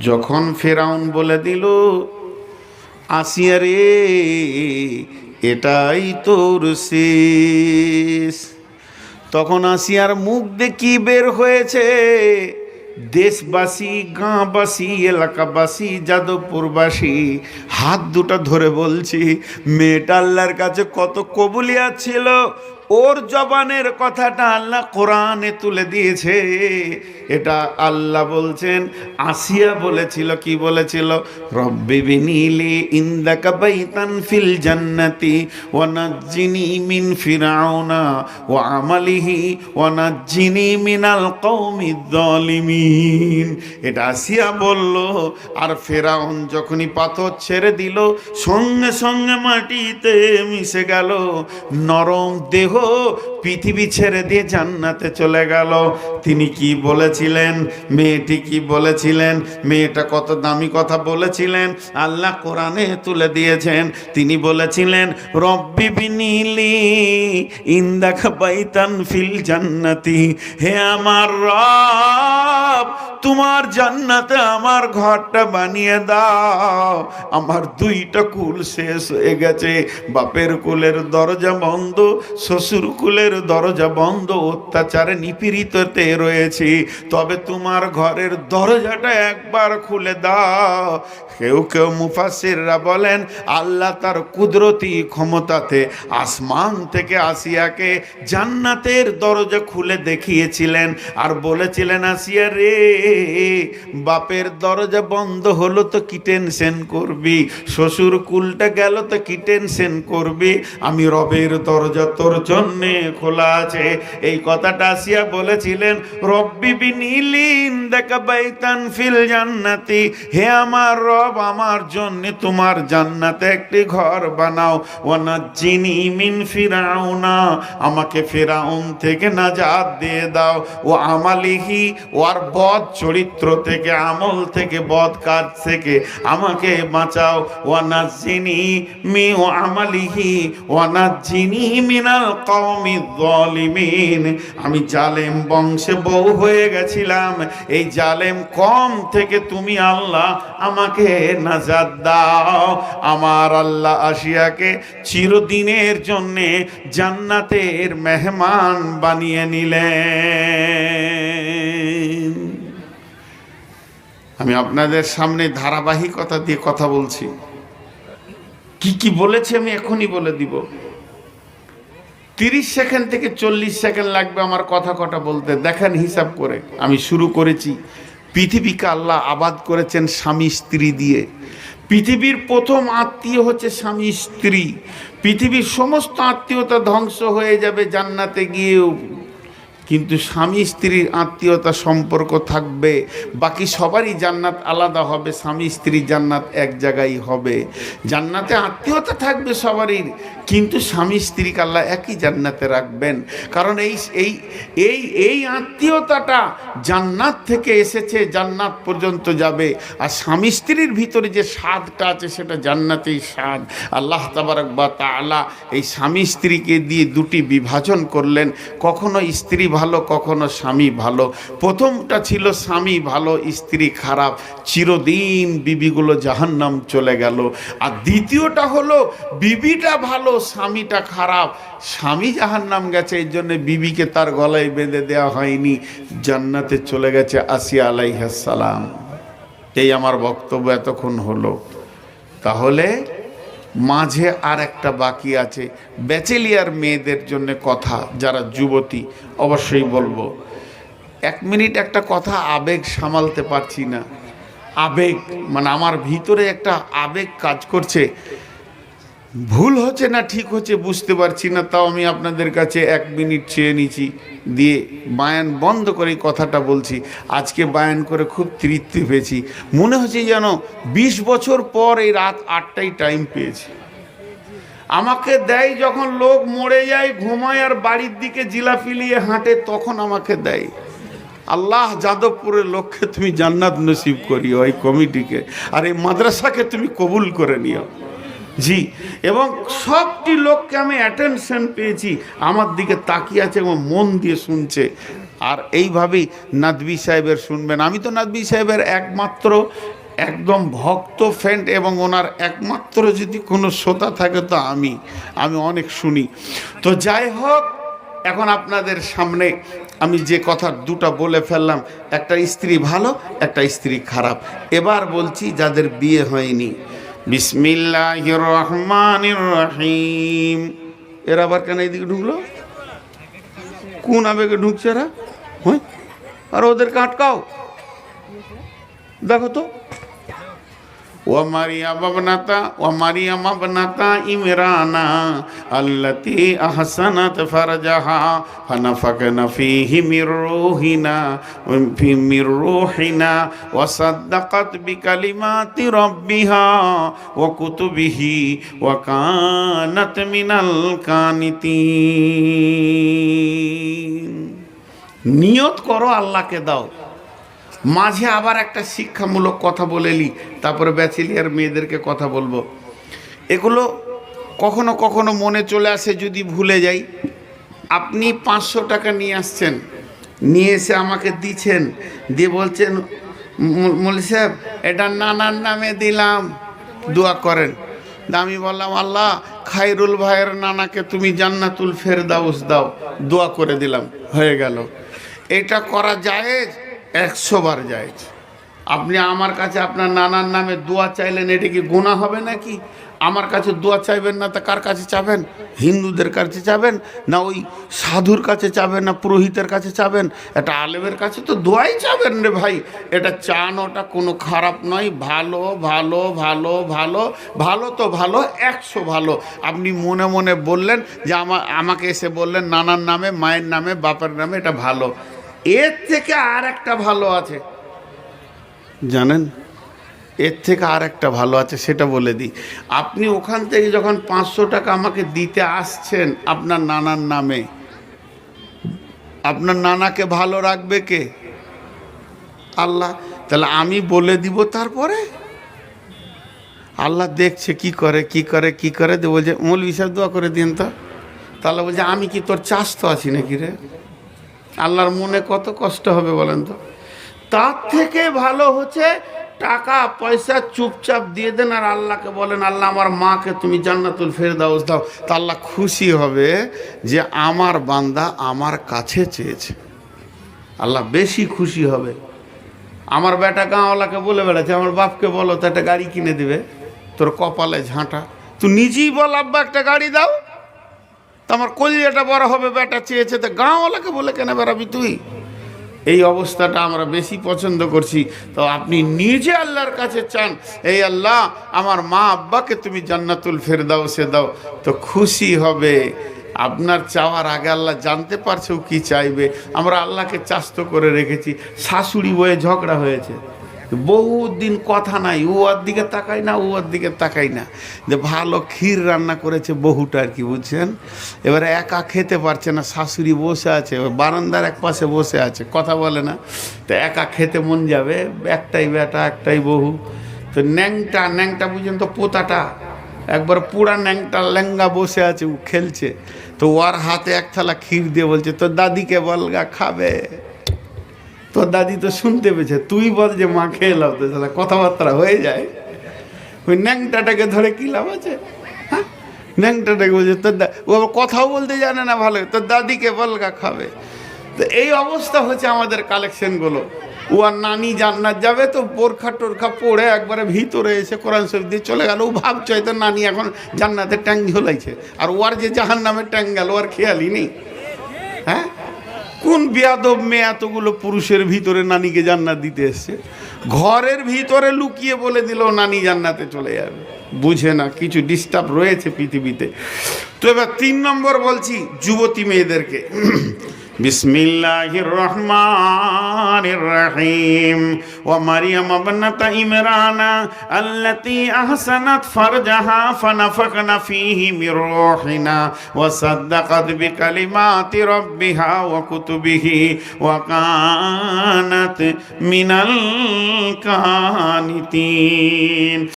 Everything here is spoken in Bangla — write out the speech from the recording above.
যখন ফেরাউন বলে দিল, আসিয়া রে, এটাই তোর শেষ। তখন আসিয়ার মুখ কি বের হয়েছে। দেশবাসী গাঁবাসী এলাকাবাসী, যাদবপুরবাসী, হাত দুটো ধরে বলছি মেয়েটা আল্লাহর কাছে কত কবুলিয়া ছিল ওর জবানের কথাটা আল্লাহ কোরআনে তুলে দিয়েছে। এটা আল্লাহ বলছেন, আসিয়া বলেছিল, কি বলেছিল? রব্বি বিনিলি ইন্দাকা বাইতান ফিল জান্নাতি ওয়া নাজ্জিনি মিন ফিরাউনা ওয়া আমালিহি ওয়া নাজ্জিনি মিনাল কওমিদ জালিমিন এটা আসিয়া বলল, আর ফেরাউন যখনই পাথর ছেড়ে দিল, সঙ্গে সঙ্গে মাটিতে মিশে গেল, নরম দেহ পৃথিবী ছেড়ে দিয়ে জান্নাতে চলে গেল। তিনি কি বলেছিলেন? মেয়েটি কি বলেছিলেন? মেয়েটা কত দামি কথা বলেছিলেন? আল্লাহ কোরআনে তুলে দিয়েছেন। তিনি বলেছিলেন, রব্বি বিনিলি ইন্দাখ বাইতান ফিল জান্নাতি। হে আমার রব তোমার জান্নাতে আমার ঘরটা বানিয়ে দাও। আমার দুইটা কুল শেষ হয়ে গেছে। বাপের কুলের দরজা বন্ধ, শ্বশুর কুলের দরজা বন্ধ, অত্যাচারে নিপীড়িততে রয়েছে। তবে তোমার ঘরের দরজাটা একবার খুলে দাও। কেউ কেউ মুফাসিররা বলেন, আল্লাহ তার কুদরতি ক্ষমতাতে আসমান থেকে আসিয়াকে জান্নাতের দরজা খুলে দেখিয়েছিলেন। আর বলেছিলেন, আসিয়া রে বাপের দরজা বন্ধ হলো তো কি টেনশন করবি? শ্বশুর কুলটা গেল তো কি টেনশন করবি? আমি রবের দরজা তোর জন্যে খোলা আছে। এই কথাটা আসিয়া বলেছিলেন, রব্বি বিনিলিন দেখা বাইতান ফিল জান্নাতি। হে আমার রব, আমার জন্যে তোমার জান্নাতে একটি ঘর বানাও। ওয়ানাজ্জিনি মিন ফিরাউনা, আমাকে ফেরাউন থেকে না নাজাত দিয়ে দাও। ও আমালিহি ওর বদ চরিত্র থেকে, আমল থেকে, বদ কাজ থেকে আমাকে বাঁচাও। ওয়ানাজ্জিনি মি ও আমালিহি, ওয়ানাজ্জিনি মিনাল কওমি যালিমিন আমি জালেম বংশে বউ হয়ে গেছিলাম। এই জালেম কম থেকে তুমি আল্লাহ আমাকে নাজাত দাও। আমার আল্লাহ আসিয়াকে চিরদিনের জন্যে জান্নাতের মেহমান বানিয়ে নিলেন। আমি আপনাদের সামনে ধারাবাহিকতা দিয়ে কথা বলছি। কি কি বলেছে আমি এখনই বলে দিব। তিরিশ সেকেন্ড থেকে চল্লিশ সেকেন্ড লাগবে আমার কথা কটা বলতে। দেখেন হিসাব করে। আমি শুরু করেছি। পৃথিবীকে আল্লাহ আবাদ করেছেন স্বামী স্ত্রী দিয়ে। পৃথিবীর প্রথম আত্মীয় হচ্ছে স্বামী স্ত্রী। পৃথিবীর সমস্ত আত্মীয়তা ধ্বংস হয়ে যাবে জান্নাতে গিয়েও। কিন্তু স্বামী স্ত্রীর আত্মীয়তা সম্পর্ক থাকবে। বাকি সবারই জান্নাত আলাদা হবে, স্বামী স্ত্রী জান্নাত এক জায়গায় হবে। জান্নাতে আত্মীয়তা থাকবে সবারই, কিন্তু স্বামী স্ত্রীকে আল্লাহ একই জান্নাতে রাখবেন। কারণ এই এই এই এই আত্মীয়তাটা জান্নাত থেকে এসেছে, জান্নাত পর্যন্ত যাবে। আর স্বামী স্ত্রীর ভিতরে যে স্বাদটা আছে, সেটা জান্নাতেই স্বাদ। আল্লাহ তাবারক বা তাআলা এই স্বামী স্ত্রীকে দিয়ে দুটি বিভাজন করলেন। কখনো স্ত্রী ভালো, কখনো স্বামী ভালো। প্রথমটা ছিল স্বামী ভালো, স্ত্রী খারাপ। চিরদিন বিবিগুলো জাহান্নাম চলে গেল। আর দ্বিতীয়টা হলো, বিবিটা ভালো, স্বামীটা খারাপ। স্বামী জাহান্নাম গেছে এই জন্যে বিবিকে তার গলায় বেঁধে দেওয়া হয়নি। জান্নাতে চলে গেছে আসিয়া আলাইহাসালাম এই আমার বক্তব্য এতক্ষণ হলো। তাহলে মাঝে আর একটা বাকি আছে। ব্যাচেলিয়ার মেয়েদের জন্য কথা, যারা যুবতী, অবশ্যই বলব। এক মিনিট একটা কথা আবেগ সামালতে পারছি না। আবেগ মানে আমার ভিতরে একটা আবেগ কাজ করছে। ভুল হচ্ছে না, ঠিক হচ্ছে, বুঝতে পারছি না, তাও আমি আপনাদের কাছে এক মিনিট চেয়ে নিছি দিয়ে বায়ান বন্ধ করে কথাটা বলছি। আজকে বায়ান করে খুব তৃপ্তি পেয়েছি। মনে হচ্ছে যেন বিশ বছর পর এই রাত আটটাই টাইম পেয়েছি। আমাকে দেয় যখন লোক মরে যায়, ঘুমায় আর বাড়ির দিকে জিলাপি নিয়ে হাঁটে, তখন আমাকে দেয়। আল্লাহ যাদবপুরের লক্ষ্যে তুমি জান্নাত নসিব করিও এই কমিটিকে, আর এই মাদ্রাসাকে তুমি কবুল করে নিও। জি, এবং সবটি লোককে আমি অ্যাটেনশন পেয়েছি। আমার দিকে তাকিয়ে আছে এবং মন দিয়ে শুনছে। আর এইভাবেই নাদবি সাহেবের শুনবেন। আমি তো নাদবি সাহেবের একমাত্র, একদম ভক্ত ফ্রেন্ড এবং ওনার একমাত্র যদি কোনো শ্রোতা থাকে তো আমি আমি অনেক শুনি। তো যাই হোক, এখন আপনাদের সামনে আমি যে কথা দুটো বলে ফেললাম, একটা স্ত্রী ভালো, একটা স্ত্রী খারাপ। এবার বলছি যাদের বিয়ে হয়নি। বিসমিল্লাহ রহমান রহিম এরা আবার কেন এইদিকে ঢুকলো? কোন আবেগে ঢুকছে এরা? হ্যাঁ? আর ওদেরকে আটকাও। দেখো তো। ومريم ابنة ومريم ابنة إمرانا التي أحسنت فرجها فنفخنا فيه من روحنا في- من روحنا وصدقت بكلمات ربها وكتبه وكانت من القانتين নিয়ত করো আল্লাহকে দাও মাঝে আবার একটা শিক্ষামূলক কথা বলেলি তারপরে ব্যাচেলিয়ার মেয়েদেরকে কথা বলব। এগুলো কখনো কখনো মনে চলে আসে যদি ভুলে যাই। আপনি পাঁচশো টাকা নিয়ে আসছেন, নিয়ে এসে আমাকে দিচ্ছেন, দিয়ে বলছেন, "মু- মৌলী সাহেব, এটা নানার নামে দিলাম। দোয়া করেন। আমি বললাম, আল্লাহ খাইরুল ভাইয়ের নানাকে তুমি জান্নাতুল ফেরদাউস দাও। দোয়া করে দিলাম, হয়ে গেল। এটা করা যায় একশো বার যায় আপনি আমার কাছে আপনার নানার নামে দোয়া চাইলেন, এটা কি গোনা হবে নাকি? আমার কাছে দোয়া চাইবেন না, তা কার কাছে চাবেন? হিন্দুদের কাছে চাবেন না ওই সাধুর কাছে চাবেন না পুরোহিতের কাছে চাবেন? এটা আলেমের কাছে তো দোয়াই চাবেন রে ভাই। এটা চান ওটা কোনো খারাপ নয়, ভালো ভালো ভালো ভালো ভালো তো ভালো, একশো ভালো। আপনি মনে মনে বললেন যে আমা, আমাকে এসে বললেন, নানার নামে, মায়ের নামে, বাপের নামে এটা ভালো। এর থেকে আর একটা ভালো আছে। জানেন? এর থেকে আর একটা ভালো আছে, সেটা বলে দিই। আপনি ওখান থেকে যখন পাঁচশো টাকা আমাকে দিতে আসছেন আপনার নানার নামে, আপনার নানাকে ভালো রাখবে কে? আল্লাহ। তাহলে আমি বলে দিব তারপরে? আল্লাহ দেখছে কি করে কি করে কি করে বলছে, মূল বিষয় দোয়া করে দিন তো। তাহলে বলছে, আমি কি তোর চাষ তো আছি নাকি রে? আল্লাহর মনে কত কষ্ট হবে বলেন তো? তার থেকে ভালো হচ্ছে টাকা, পয়সা চুপচাপ দিয়ে দেন আর আল্লাহকে বলেন, আল্লাহ আমার মাকে তুমি জান্নাতুল ফেরদাউস দাও। তা আল্লাহ খুশি হবে যে আমার বান্দা আমার কাছে চেয়েছে। আল্লাহ বেশি খুশি হবে। আমার বেটা গাঁওয়ালাকে বলে বেড়াচ্ছে, আমার বাপকে বলো, তো একটা গাড়ি কিনে দিবে, তোর কপালে ঝাঁটা। তুই নিজেই বল, আব্বা, একটা গাড়ি দাও। তো আমার কলিয়াটা বড় হবে বেটা চেয়েছে। তো গাঁওয়ালাকে বলে, কেন বেড়াবি তুই? এই অবস্থাটা আমরা বেশি পছন্দ করছি। তো আপনি নিজে আল্লাহর কাছে চান, এই আল্লাহ, আমার মা আব্বাকে তুমি জান্নাতুল ফেরদাও সে দাও। তো খুশি হবে। আপনার চাওয়ার আগে আল্লাহ জানতে পারছে ও কী চাইবে। আমরা আল্লাহকে চাস্ত করে রেখেছি। শাশুড়ি বয়ে ঝগড়া হয়েছে। বহুত দিন কথা নাই ওর দিকে তাকাই না ওর দিকে তাকাই না। যে ভালো ক্ষীর রান্না করেছে বহুটা আর কি, বুঝছেন? এবারে একা খেতে পারছে না, শাশুড়ি বসে আছে বারান্দার এক পাশে বসে আছে, কথা বলে না। তো একা খেতে মন যাবে, একটাই বেটা, একটাই বহু তো ন্যাংটা ন্যাংটা বুঝছেন তো পোতাটা। একবার পুরা ন্যাংটা ল্যাঙ্গা বসে আছে, ও খেলছে। তো ওর হাতে এক থালা ক্ষীর দিয়ে বলছে, তোর দাদিকে বলগা খাবে। তোর দাদি তো শুনতে পেয়েছে, তুই বল যে মা খেয়ে লাভ তো, তাহলে কথাবার্তা হয়ে যায়। ওই ন্যাংটাটাকে ধরে কি লাভ আছে? হ্যাঁ? ন্যাংটাটাকে বলছে, তোর ও কথাও বলতে জানে না ভালো, তোর দাদিকে বলগা খাবে। তো এই অবস্থা হচ্ছে আমাদের কালেকশনগুলো। ও আর নানি জান্নাত যাবে তো, বোরখা টোরখা পড়ে একবারে ভিতরে এসে কোরআন শরীফ দিয়ে চলে গেল। ও ভাবছে হয়তো নানি এখন জান্নাতে ট্যাং ঝোলাইছে। আর ওর যে জাহান নামের ট্যাং গেল ওর খেয়ালই নেই। হ্যাঁ? কোন বিয়াদব মেয়ে এতগুলো পুরুষের ভিতরে নানিকে জান্নাত দিতে এসছে? ঘরের ভিতরে লুকিয়ে বলে দিল, নানি জান্নাতে চলে যাবে। বুঝে না, কিছু ডিস্টার্ব রয়েছে পৃথিবীতে। তো এবার তিন নম্বর বলছি, যুবতী মেয়েদেরকে। بسم الله الرحمن الرحيم ومريم ابنة عمران التي أحسنت فرجها فنفقنا فيه من روحنا وصدقت بكلمات ربها وكتبه وكانت من القانتين